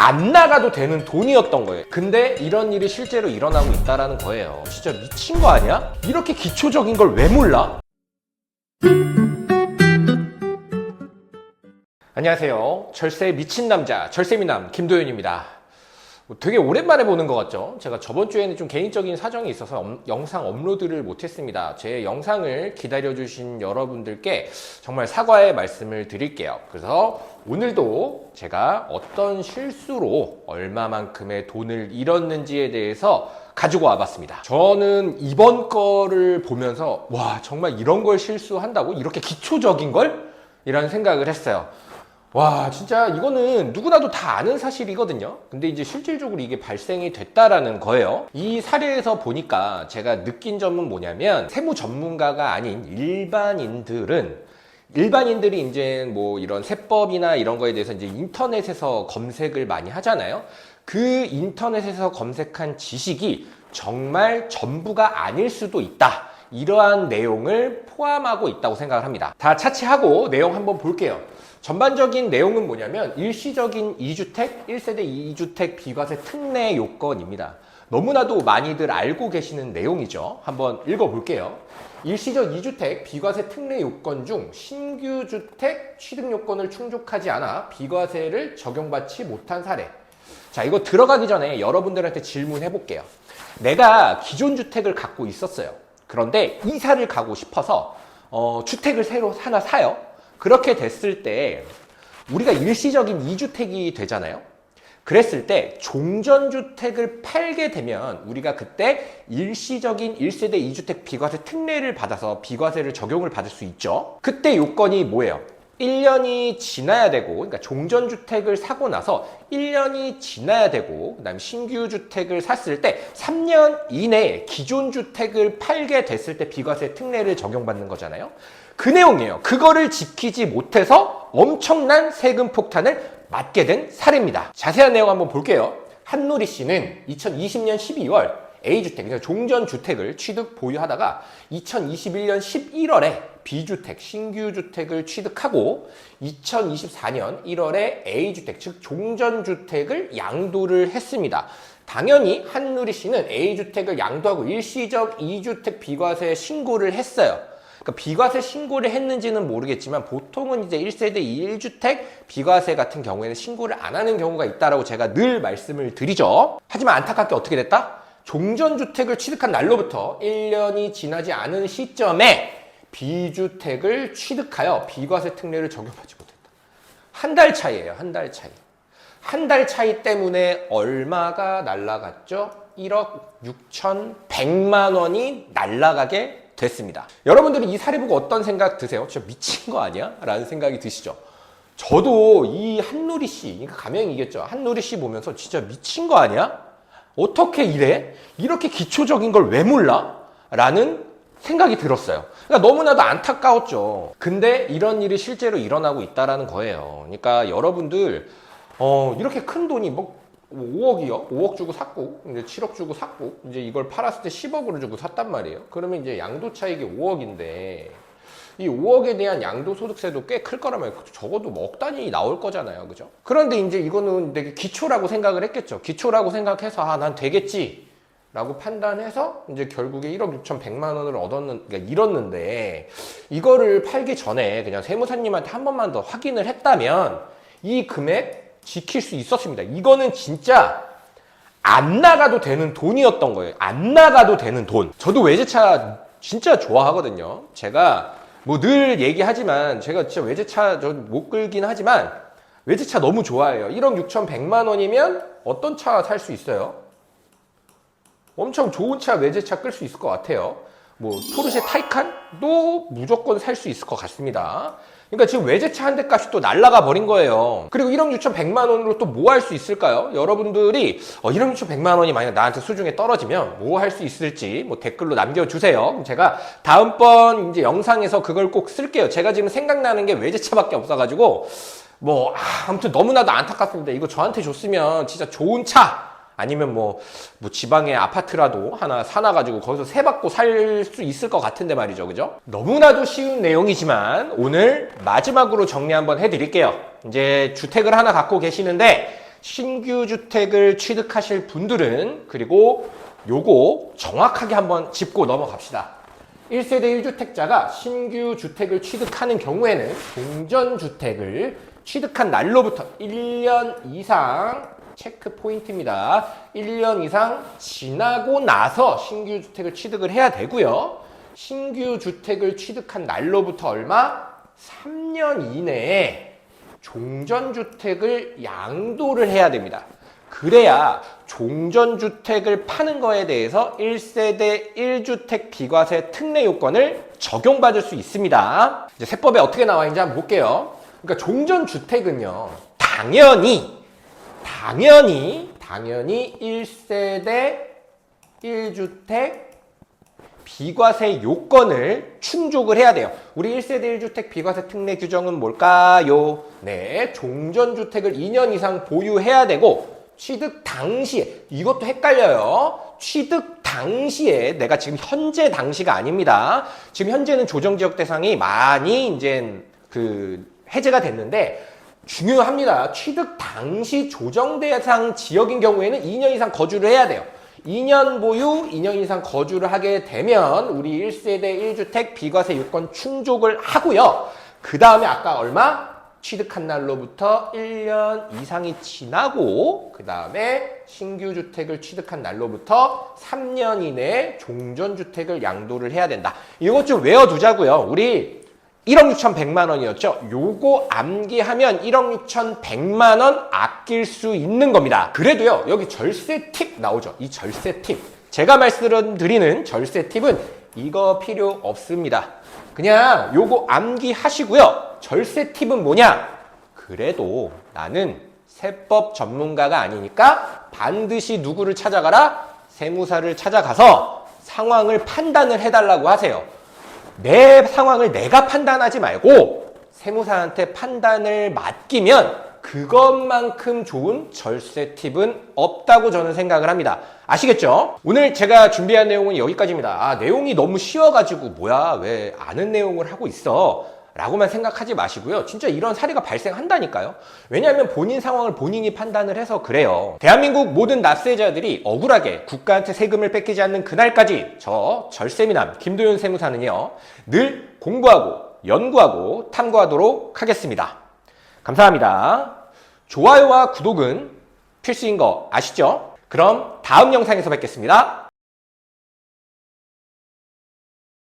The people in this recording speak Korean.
안 나가도 되는 돈이었던 거예요. 근데 이런 일이 실제로 일어나고 있다라는 거예요. 진짜 미친 거 아니야? 이렇게 기초적인 걸 왜 몰라? 안녕하세요. 절세 미친 남자, 절세미남 김도현입니다. 뭐 되게 오랜만에 보는 것 같죠? 제가 저번 주에는 좀 개인적인 사정이 있어서 업- 영상 업로드를 못했습니다. 제 영상을 기다려주신 여러분들께 정말 사과의 말씀을 드릴게요. 그래서 오늘도 제가 어떤 실수로 얼마만큼의 돈을 잃었는지에 대해서 가지고 와봤습니다. 저는 이번 거를 보면서 와 정말 이런 걸 실수한다고 이렇게 기초적인 걸? 이라는 생각을 했어요. 와, 진짜 이거는 누구나도 다 아는 사실이거든요. 근데 이제 실질적으로 이게 발생이 됐다라는 거예요. 이 사례에서 보니까 제가 느낀 점은 뭐냐면 세무 전문가가 아닌 일반인들은 일반인들이 이제 뭐 이런 세법이나 이런 거에 대해서 이제 인터넷에서 검색을 많이 하잖아요. 그 인터넷에서 검색한 지식이 정말 전부가 아닐 수도 있다. 이러한 내용을 포함하고 있다고 생각을 합니다. 다 차치하고 내용 한번 볼게요. 전반적인 내용은 뭐냐면 일시적인 2주택, 1세대 2주택 비과세 특례 요건입니다. 너무나도 많이들 알고 계시는 내용이죠. 한번 읽어볼게요. 일시적 2주택 비과세 특례 요건 중 신규 주택 취득 요건을 충족하지 않아 비과세를 적용받지 못한 사례. 자, 이거 들어가기 전에 여러분들한테 질문해 볼게요. 내가 기존 주택을 갖고 있었어요. 그런데 이사를 가고 싶어서 어, 주택을 새로 하나 사요. 그렇게 됐을 때 우리가 일시적인 2주택이 되잖아요. 그랬을 때 종전주택을 팔게 되면 우리가 그때 일시적인 1세대 2주택 비과세 특례를 받아서 비과세를 적용을 받을 수 있죠. 그때 요건이 뭐예요? 1년이 지나야 되고, 그러니까 종전 주택을 사고 나서 1년이 지나야 되고, 그 다음에 신규 주택을 샀을 때 3년 이내에 기존 주택을 팔게 됐을 때 비과세 특례를 적용받는 거잖아요. 그 내용이에요. 그거를 지키지 못해서 엄청난 세금 폭탄을 맞게 된 사례입니다. 자세한 내용 한번 볼게요. 한누리 씨는 2020년 12월 A주택, 그러니까 종전주택을 취득 보유하다가 2021년 11월에 B주택, 신규주택을 취득하고 2024년 1월에 A주택, 즉 종전주택을 양도를 했습니다. 당연히 한누리 씨는 A주택을 양도하고 일시적 2주택 비과세 신고를 했어요. 그러니까 비과세 신고를 했는지는 모르겠지만 보통은 이제 1세대 1주택 비과세 같은 경우에는 신고를 안 하는 경우가 있다라고 제가 늘 말씀을 드리죠. 하지만 안타깝게 어떻게 됐다? 종전주택을 취득한 날로부터 1년이 지나지 않은 시점에 비주택을 취득하여 비과세 특례를 적용받지 못했다. 한 달 차이예요. 한 달 차이. 한 달 차이 때문에 얼마가 날라갔죠? 1억 6,100만 원이 날라가게 됐습니다. 여러분들이 이 사례 보고 어떤 생각 드세요? 진짜 미친 거 아니야? 라는 생각이 드시죠? 저도 이 한누리 씨, 그러니까 가명이겠죠. 한누리 씨 보면서 진짜 미친 거 아니야? 어떻게 이래? 이렇게 기초적인 걸 왜 몰라? 라는 생각이 들었어요. 그러니까 너무나도 안타까웠죠. 근데 이런 일이 실제로 일어나고 있다라는 거예요. 그러니까 여러분들 어, 이렇게 큰 돈이 뭐 5억이요? 5억 주고 샀고 이제 7억 주고 샀고 이제 이걸 팔았을 때 10억으로 주고 샀단 말이에요. 그러면 이제 양도 차익이 5억인데 이 5억에 대한 양도소득세도 꽤 클 거라면 적어도 뭐억 단위 나올 거잖아요. 그죠? 그런데 이제 이거는 되게 기초라고 생각을 했겠죠. 기초라고 생각해서 아, 난 되겠지. 라고 판단해서 이제 결국에 1억 6,100만 원을 얻었는, 그러니까 잃었는데 이거를 팔기 전에 그냥 세무사님한테 한 번만 더 확인을 했다면 이 금액 지킬 수 있었습니다. 이거는 진짜 안 나가도 되는 돈이었던 거예요. 안 나가도 되는 돈. 저도 외제차 진짜 좋아하거든요. 제가 뭐 늘 얘기하지만 제가 진짜 외제차 저못 끌긴 하지만 외제차 너무 좋아해요. 1억 6,100만 원이면 어떤 차 살 수 있어요? 엄청 좋은 차 외제차 끌 수 있을 것 같아요. 뭐 포르쉐 타이칸도 무조건 살 수 있을 것 같습니다. 그러니까 지금 외제차 한 대 값이 또 날라가 버린 거예요. 그리고 1억 6,100만 원으로 또 뭐 할 수 있을까요? 여러분들이 어, 1억 6,100만 원이 만약 나한테 수중에 떨어지면 뭐 할 수 있을지 뭐 댓글로 남겨주세요. 제가 다음번 이제 영상에서 그걸 꼭 쓸게요. 제가 지금 생각나는 게 외제차밖에 없어가지고 뭐 아, 아무튼 너무나도 안타깝습니다. 이거 저한테 줬으면 진짜 좋은 차 아니면 뭐, 뭐 지방의 아파트라도 하나 사놔가지고 거기서 세 받고 살 수 있을 것 같은데 말이죠. 그죠? 너무나도 쉬운 내용이지만 오늘 마지막으로 정리 한번 해드릴게요. 이제 주택을 하나 갖고 계시는데 신규 주택을 취득하실 분들은 그리고 요거 정확하게 한번 짚고 넘어갑시다. 1세대 1주택자가 신규 주택을 취득하는 경우에는 동전주택을 취득한 날로부터 1년 이상 체크 포인트입니다. 1년 이상 지나고 나서 신규 주택을 취득을 해야 되고요. 신규 주택을 취득한 날로부터 얼마? 3년 이내에 종전주택을 양도를 해야 됩니다. 그래야 종전주택을 파는 거에 대해서 1세대 1주택 비과세 특례 요건을 적용받을 수 있습니다. 이제 세법에 어떻게 나와 있는지 한번 볼게요. 그러니까 종전주택은요, 당연히, 당연히, 당연히 1세대 1주택 비과세 요건을 충족을 해야 돼요. 우리 1세대 1주택 비과세 특례 규정은 뭘까요? 네, 종전주택을 2년 이상 보유해야 되고 취득 당시에 이것도 헷갈려요. 취득 당시에 내가 지금 현재 당시가 아닙니다. 지금 현재는 조정 지역 대상이 많이 이제 그 해제가 됐는데 중요합니다. 취득 당시 조정 대상 지역인 경우에는 2년 이상 거주를 해야 돼요. 2년 보유, 2년 이상 거주를 하게 되면 우리 1세대 1주택 비과세 요건 충족을 하고요. 그 다음에 아까 얼마? 취득한 날로부터 1년 이상이 지나고 그 다음에 신규 주택을 취득한 날로부터 3년 이내에 종전주택을 양도를 해야 된다. 이것 좀 외워두자고요. 우리 1억 6천 100만 원이었죠. 요거 암기하면 1억 6천 100만 원 아낄 수 있는 겁니다. 그래도요, 여기 절세 팁 나오죠. 이 절세 팁. 제가 말씀드리는 절세 팁은 이거 필요 없습니다. 그냥 요거 암기하시고요. 절세 팁은 뭐냐? 그래도 나는 세법 전문가가 아니니까 반드시 누구를 찾아가라? 세무사를 찾아가서 상황을 판단을 해달라고 하세요. 내 상황을 내가 판단하지 말고 세무사한테 판단을 맡기면 그것만큼 좋은 절세 팁은 없다고 저는 생각을 합니다. 아시겠죠? 오늘 제가 준비한 내용은 여기까지입니다. 아, 내용이 너무 쉬워가지고 뭐야, 왜 아는 내용을 하고 있어? 라고만 생각하지 마시고요. 진짜 이런 사례가 발생한다니까요. 왜냐하면 본인 상황을 본인이 판단을 해서 그래요. 대한민국 모든 납세자들이 억울하게 국가한테 세금을 뺏기지 않는 그날까지 저 절세미남 김도윤 세무사는요. 늘 공부하고 연구하고 탐구하도록 하겠습니다. 감사합니다. 좋아요와 구독은 필수인 거 아시죠? 그럼 다음 영상에서 뵙겠습니다.